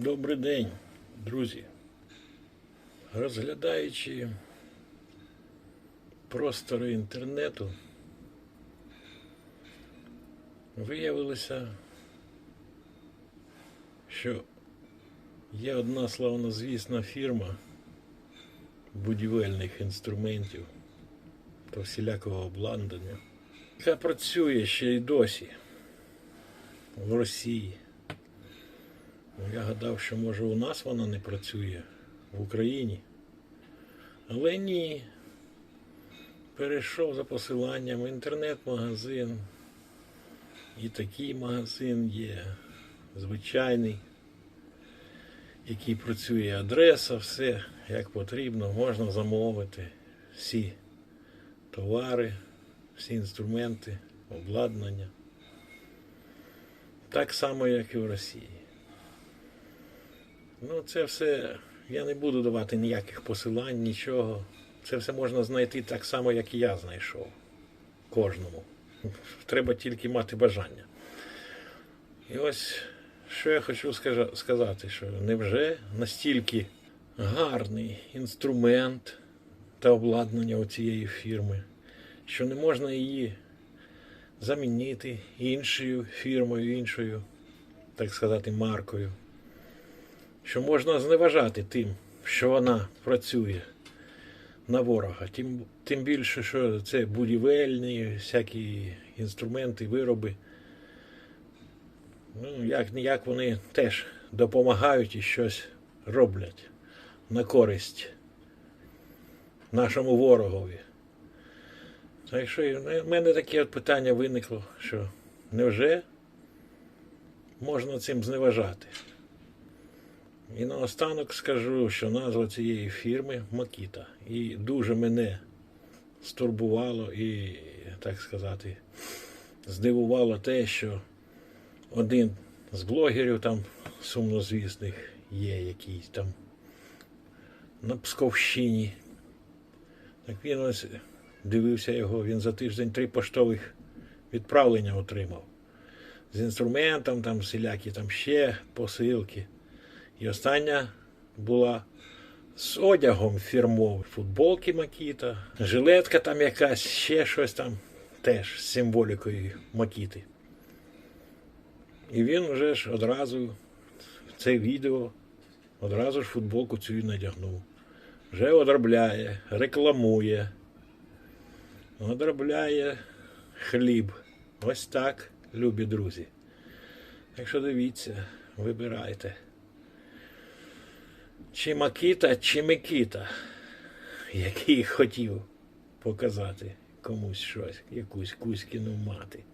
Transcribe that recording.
Добрий день, друзі. Розглядаючи простори інтернету, виявилося, що є одна славнозвісна фірма будівельних інструментів та всілякого обладнання, яка працює ще й досі в Росії. Я гадав, що може у нас вона не працює в Україні. Але ні. Перейшов за посиланням інтернет-магазин. І такий магазин є звичайний, який працює адреса, все як потрібно, можна замовити всі товари, всі інструменти, обладнання. Так само, як і в Росії. Ну, це все. Я не буду давати ніяких посилань, нічого. Це все можна знайти так само, як і я знайшов. Кожному. Треба тільки мати бажання. І ось що я хочу сказати, що невже настільки гарний інструмент та обладнання у цієї фірми, що не можна її замінити іншою фірмою, іншою, так сказати, маркою що можна зневажати тим, що вона працює на ворога. Тим, тим більше, що це будівельні, всякі інструменти, вироби. Ну, як ніяк вони теж допомагають і щось роблять на користь нашому ворогові. Так що в мене таке от питання виникло, що невже можна цим зневажати? І наостанок скажу, що назва цієї фірми Макіта. І дуже мене стурбувало і, так сказати, здивувало те, що один з блогерів там сумнозвісних є якийсь там на Псковщині. Так він ось дивився його, він за тиждень три поштових відправлення отримав. З інструментом, там всілякі там ще посилки. І остання була з одягом фірмовим. Футболки Макіта, жилетка там якась, ще щось там теж з символікою Макіти. І він вже ж одразу це відео, одразу ж футболку цю надягнув. Вже одробляє, рекламує, одробляє хліб. Ось так, любі друзі. Так що дивіться, вибирайте. Чи Макіта, чи Микіта, який хотів показати комусь щось, якусь Кузькіну мати.